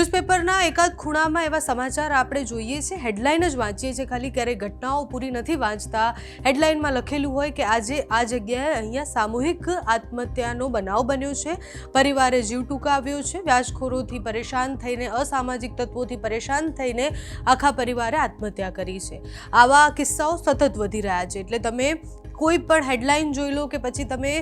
ન્યૂઝપેપરના એકાદ ખૂણામાં એવા સમાચાર આપણે જોઈએ છીએ હેડલાઇન જ વાંચીએ છીએ ખાલી. ક્યારેય ઘટનાઓ પૂરી નથી વાંચતા. હેડલાઇનમાં લખેલું હોય કે આજે આ જગ્યાએ અહીંયા સામૂહિક આત્મહત્યાનો બનાવ બન્યો છે. પરિવારે જીવ ટૂંકાવ્યો છે. વ્યાજખોરોથી પરેશાન થઈને, અસામાજિક તત્વોથી પરેશાન થઈને આખા પરિવારે આત્મહત્યા કરી છે. આવા કિસ્સાઓ સતત વધી રહ્યા છે. એટલે તમે કોઈ પણ હેડલાઇન જોઈ લો કે પછી તમે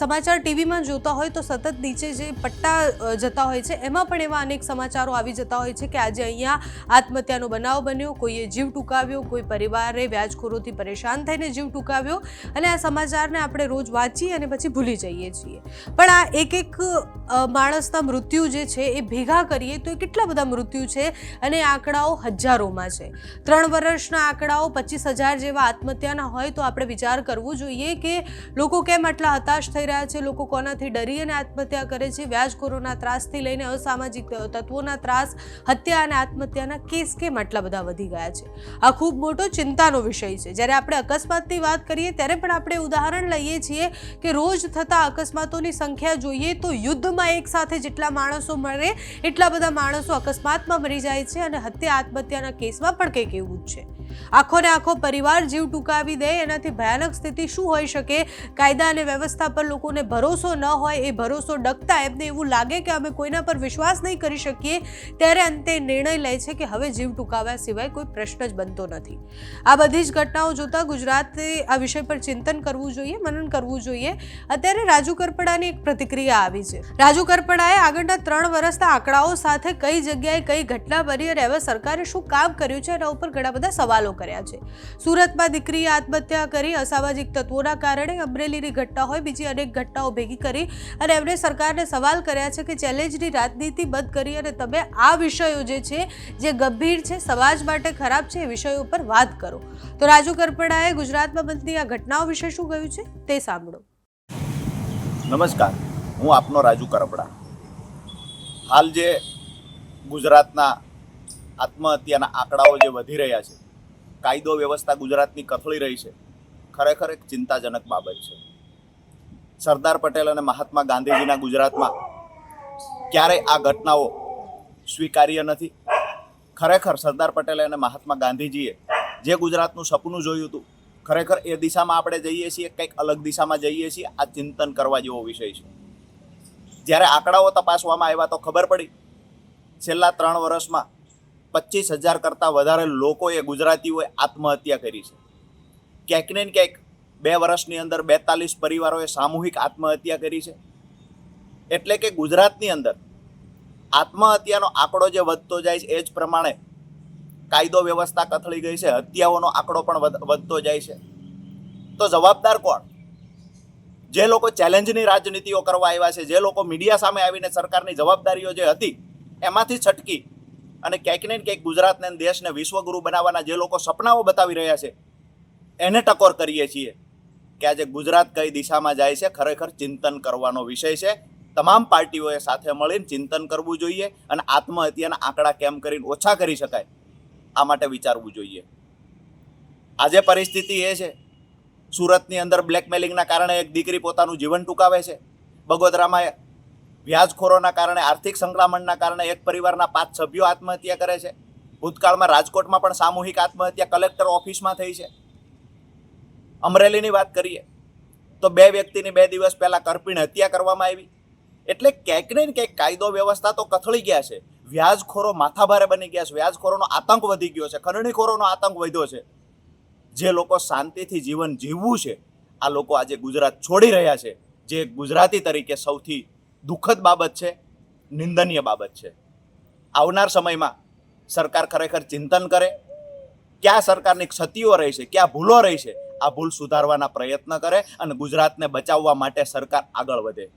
સમાચાર ટીવીમાં જોતા હોય તો સતત નીચે જે પટ્ટા જતા હોય છે, એમાં પણ એવા અનેક સમાચારો આવી જતા હોય છે કે આજે અહીંયા આત્મહત્યાનો બનાવ બન્યો, કોઈએ જીવ ટૂંકાવ્યો, કોઈ પરિવારે વ્યાજખોરોથી પરેશાન થઈને જીવ ટૂંકાવ્યો અને આ સમાચારને આપણે રોજ વાંચીએ અને પછી ભૂલી જઈએ છીએ. પણ આ એક એક માણસના મૃત્યુ જે છે એ ભેગા કરીએ તો એ કેટલા બધા મૃત્યુ છે અને આંકડાઓ હજારોમાં છે. ત્રણ વર્ષના આંકડાઓ પચીસ હજાર જેવા આત્મહત્યાના હોય તો આપણે વિચાર કરવું જોઈએ કે લોકો કેમ આટલા હતાશ થઈ રહ્યા છે, લોકો કોનાથી ડરી અને આત્મહત્યા કરે છે? વ્યાજખોરોના ત્રાસથી લઈને અસામાજિક તત્વોના ત્રાસ, હત્યા અને આત્મહત્યાના કેસ કેમ આટલા બધા વધી ગયા છે? આ ખૂબ મોટો ચિંતાનો વિષય છે. જ્યારે આપણે અકસ્માતની વાત કરીએ, ત્યારે પણ આપણે ઉદાહરણ લઈએ છીએ કે રોજ થતા અકસ્માતોની સંખ્યા જોઈએ તો યુદ્ધમાં એક સાથે જેટલા માણસો મરે, એટલા બધા માણસો અકસ્માતમાં મરી જાય છે અને હત્યા, આત્મહત્યાના કેસમાં પણ કંઈક એવું જ છે. આખો ને આખો પરિવાર જીવ ટૂંકાવી દે, એનાથી ભયાનક સ્થિતિ શું હોઈ શકે? કાયદા અને વ્યવસ્થા પર લોકોને ભરોસો ન હોય, એ ભરોસો ડગતા એમને એવું લાગે કે અમે કોઈના પર વિશ્વાસ નહીં કરી શકીએ. ત્યારે અંતે નિર્ણય લે છે કે હવે જીવ ટૂંકાવ્યા સિવાય કોઈ પ્રશ્ન જ બનતો નથી. આ બધી જ ઘટનાઓ જોતા ગુજરાતે આ વિષય પર ચિંતન કરવું જોઈએ, મનન કરવું જોઈએ. અત્યારે રાજુ કરપડાની એક પ્રતિક્રિયા આવી છે. રાજુ કરપડાએ આગળના ત્રણ વર્ષના આંકડાઓ સાથે કઈ જગ્યાએ કઈ ઘટના બની અને હવે સરકારે શું કામ કર્યું છે એના ઉપર ઘણા બધા સવાલો કર્યા છે. સુરતમાં દીકરીએ આત્મહત્યા કરી અસામાજિક તત્વોના કારણે અમરેલીની ઘટના હોય, બીજી અનેક ઘટનાઓ ભેગી કરી અને એમણે સરકારને સવાલ કર્યા છે કે ચેલેન્જની રાજનીતિ બંધ કરી અને તમે આ વિષયો જે છે, જે ગંભીર છે, સમાજ માટે ખરાબ છે, એ વિષયો ઉપર વાત કરો. તો રાજુ કરપડાએ ગુજરાતમાં બનતી આ ઘટનાઓ વિશે શું કહ્યું છે? તે સાંભળો. નમસ્કાર. હું આપનો રાજુ કરપડા હાલ જે ગુજરાતના આત્મહત્યાના આંકડાઓ જે વધી રહ્યા છે, કાયદો વ્યવસ્થા ગુજરાતની કથળી રહી છે. ખરેખર એક ચિંતાજનક બાબત છે. સરદાર પટેલ અને મહાત્મા ગાંધીજીના ગુજરાતમાં ક્યારેય આ ઘટનાઓ સ્વીકાર્ય નથી. ખરેખર સરદાર પટેલે અને મહાત્મા ગાંધીજીએ જે ગુજરાતનું સપનું જોયું હતું, ખરેખર એ દિશામાં આપણે જઈએ છીએ, કંઈક અલગ દિશામાં જઈએ છીએ, આ ચિંતન કરવા જેવો વિષય છે. જ્યારે આંકડાઓ તપાસવામાં આવ્યા તો ખબર પડી, છેલ્લા ત્રણ વર્ષમાં પચીસ હજાર કરતાં વધારે લોકોએ ગુજરાતીઓએ આત્મહત્યા કરી છે. ક્યાંક ને ક્યાંક બે વર્ષની અંદર બેતાલીસ પરિવારોએ સામૂહિક આત્મહત્યા કરી છે. એટલે કે ગુજરાતની અંદર આત્મહત્યાનો આંકડો જે વધતો જાય છે, એ જ પ્રમાણે કાયદો વ્યવસ્થા કથળી ગઈ છે, હત્યાઓનો આંકડો પણ વધતો જાય છે. તો જવાબદાર કોણ? જે લોકો ચેલેન્જની રાજનીતિઓ કરવા આવ્યા છે, જે લોકો મીડિયા સામે આવીને સરકારની જવાબદારીઓ જે હતી, એમાંથી છટકી અને ક્યાંક ને ક્યાંક ગુજરાતને દેશને વિશ્વગુરુ બનાવવાના જે લોકો સપનાઓ બતાવી રહ્યા છે એને ટકોર કરીએ છીએ કે આજે ગુજરાત કઈ દિશામાં જાય છે, ખરેખર ચિંતન કરવાનો વિષય છે. તમામ પાર્ટીઓએ સાથે મળીને ચિંતન કરવું જોઈએ અને આત્મહત્યાના આંકડા કેમ કરીને ઓછા કરી શકાય, આ માટે વિચારવું જોઈએ. આજે પરિસ્થિતિ એ છે, સુરતની અંદર બ્લેકમેલિંગના કારણે એક દીકરી પોતાનું જીવન ટૂંકાવે છે. બગોદરામાં વ્યાજખોરોના કારણે, આર્થિક સંકળામણના કારણે એક પરિવારના પાંચ સભ્યો આત્મહત્યા કરે છે. ભૂતકાળમાં રાજકોટમાં પણ સામૂહિક આત્મહત્યા કલેક્ટર ઓફિસમાં થઈ છે. અમરેલીની વાત કરીએ, તો બે વ્યક્તિની બે દિવસ પહેલાં કરપીણ હત્યા કરવામાં આવી. એટલે ક્યાંક ને ક્યાંક કાયદો વ્યવસ્થા તો કથળી ગયા છે. વ્યાજખોરો માથાભારે બની ગયા છે. વ્યાજખોરોનો આતંક વધી ગયો છે. ખંડણીખોરોનો આતંક વધ્યો છે. જે લોકો શાંતિથી જીવન જીવવું છે, આ લોકો આજે ગુજરાત છોડી રહ્યા છે. જે ગુજરાતી તરીકે સૌથી દુઃખદ બાબત છે, નિંદનીય બાબત છે. આવનાર સમયમાં સરકાર ખરેખર ચિંતન કરે. ક્યાં સરકારની ક્ષતિઓ રહી છે ક્યાં ભૂલો રહી છે આ ભૂલ સુધારવાના પ્રયત્ન કરે અને ગુજરાતને બચાવવા માટે સરકાર આગળ વધે.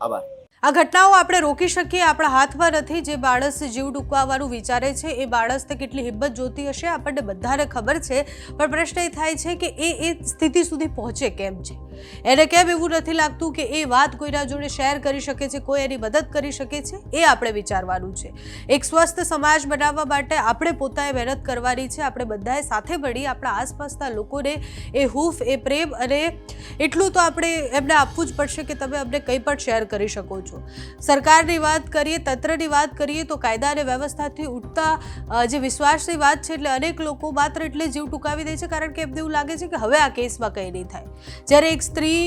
આભાર. આ ઘટનાઓ આપણે રોકી શકીએ. આપણા હાથમાં નથી જે માણસ જીવ ટૂંકાવવાનું વિચારે છે, એ માણસને કેટલી હિંમત જોતી હશે, આપણને બધાને ખબર છે. પણ પ્રશ્ન એ થાય છે કે એ એ સ્થિતિ સુધી પહોંચે કેમ છે? એને કેમ એવું નથી લાગતું કે એ વાત કોઈના જોડે શેર કરી શકે છે, કોઈ એની મદદ કરી શકે છે? એ આપણે વિચારવાનું છે. એક સ્વસ્થ સમાજ બનાવવા માટે આપણે પોતાએ મહેનત કરવાની છે. આપણે બધાએ સાથે મળી આપણા આસપાસના લોકોને એ હૂફ, એ પ્રેમ અને એટલું તો આપણે એમને આપવું જ પડશે કે તમે અમને કંઈ પણ શેર કરી શકો છો. છો. સરકારની વાત કરીએ, તંત્રની વાત કરીએ, તો કાયદા અને વ્યવસ્થાથી ઉઠતા જે વિશ્વાસની વાત છે એટલે અનેક લોકો માત્ર એટલે જીવ ટૂંકાવી દે છે, કારણ કે એમને એવું લાગે છે કે હવે આ કેસમાં કંઈ નહીં થાય. જ્યારે એક સ્ત્રી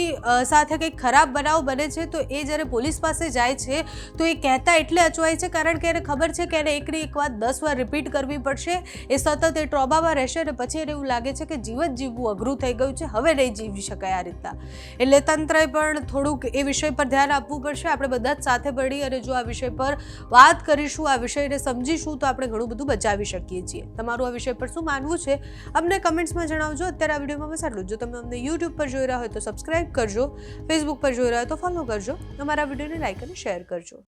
સાથે કંઈક ખરાબ બનાવ બને છે, તો એ જ્યારે પોલીસ પાસે જાય છે, તો એ કહેતા એટલે અચવાય છે, કારણ કે એને ખબર છે કે એને એકની એક વાત દસ વાર રિપીટ કરવી પડશે, એ સતત એ ટ્રોમામાં રહેશે અને પછી એને એવું લાગે છે કે જીવન જીવવું અઘરું થઈ ગયું છે, હવે નહીં જીવી શકાય આ રીતના. એટલે તંત્રએ પણ થોડુંક એ વિષય પર ધ્યાન આપવું પડશે. આપણે બધા જ સાથે ભળી અને જો આ વિષય પર વાત કરીશું, આ વિષયને સમજીશું, તો આપણે ઘણું બધું બચાવી શકીએ છીએ. તમારું આ વિષય પર શું માનવું છે, અમને કમેન્ટ્સમાં જણાવજો. અત્યારે આ વિડીયોમાં બસ આટલું જ. તમે અમને યુટ્યુબ પર જોઈ રહ્યા હોય તો સબસ્ક્રાઇબ કરજો ફેસબુક પર જોઈ રહ્યા હોય તો ફોલો કરજો. અમારા વિડીયોને લાઇક અને શેર કરજો.